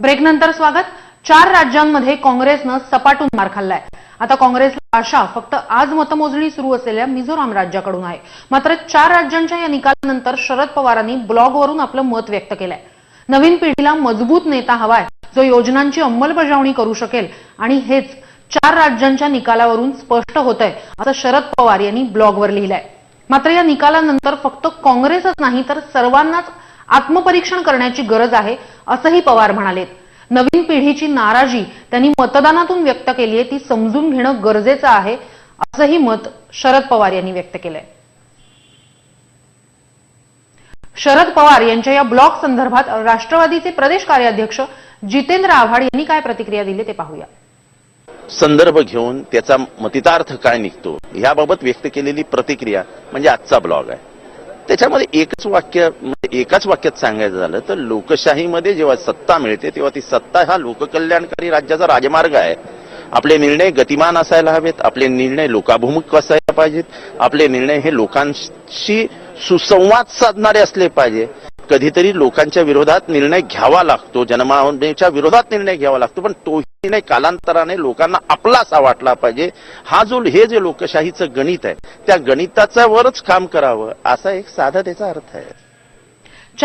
ब्रेकनंतर स्वागत. चार राज्यांमध्ये काँग्रेसनं सपाटून मार खाल्लाय. आता काँग्रेसला आशा फक्त आज मतमोजणी सुरू असलेल्या मिझोराम राज्याकडून आहे. मात्र चार राज्यांच्या या निकालानंतर शरद पवारांनी ब्लॉगवरून आपलं मत व्यक्त केलंय. नवीन पिढीला मजबूत नेता हवाय जो योजनांची अंमलबजावणी करू शकेल. आणि हेच चार राज्यांच्या निकालावरून स्पष्ट होत आहे असं शरद पवार यांनी ब्लॉगवर लिहिलंय. मात्र या निकालानंतर फक्त काँग्रेसच नाही तर सर्वांनाच आत्मपरीक्षण करण्याची गरज आहे असंही पवार म्हणालेत. नवीन पिढीची नाराजी त्यांनी मतदानातून व्यक्त केली आहे ती समजून घेणं गरजेचं आहे असंही मत शरद पवार यांनी व्यक्त केलंय. शरद पवार यांच्या या ब्लॉग संदर्भात राष्ट्रवादीचे प्रदेश कार्याध्यक्ष जितेंद्र आव्हाड यांनी काय प्रतिक्रिया दिली ते पाहूया. संदर्भ घेऊन त्याचा मतितार्थ काय निघतो याबाबत व्यक्त केलेली प्रतिक्रिया म्हणजे आजचा ब्लॉग आहे. त्याच्यामध्ये एकच वाक्य एकाच वाक्यात सांगायचं झालं तर लोकशाहीमध्ये जेव्हा सत्ता मिळते तेव्हा ती सत्ता हा लोककल्याणकारी राज्याचा राजमार्ग आहे. आपले निर्णय गतिमान असायला हवेत आपले निर्णय लोकाभिमुख असायला पाहिजेत आपले निर्णय हे लोकांशी सुसंवाद साधणारे असले पाहिजे. कधीतरी लोकांच्या विरोधात निर्णय घ्यावा लागतो जनमानवाच्या विरोधात निर्णय घ्यावा लागतो पण तोही निर्णय कालांतराने लोकांना आपलासा वाटला पाहिजे. हा जो हे जे लोकशाहीचं गणित आहे त्या गणिताच्या वरच काम करावं असा एक साधा त्याचा अर्थ आहे.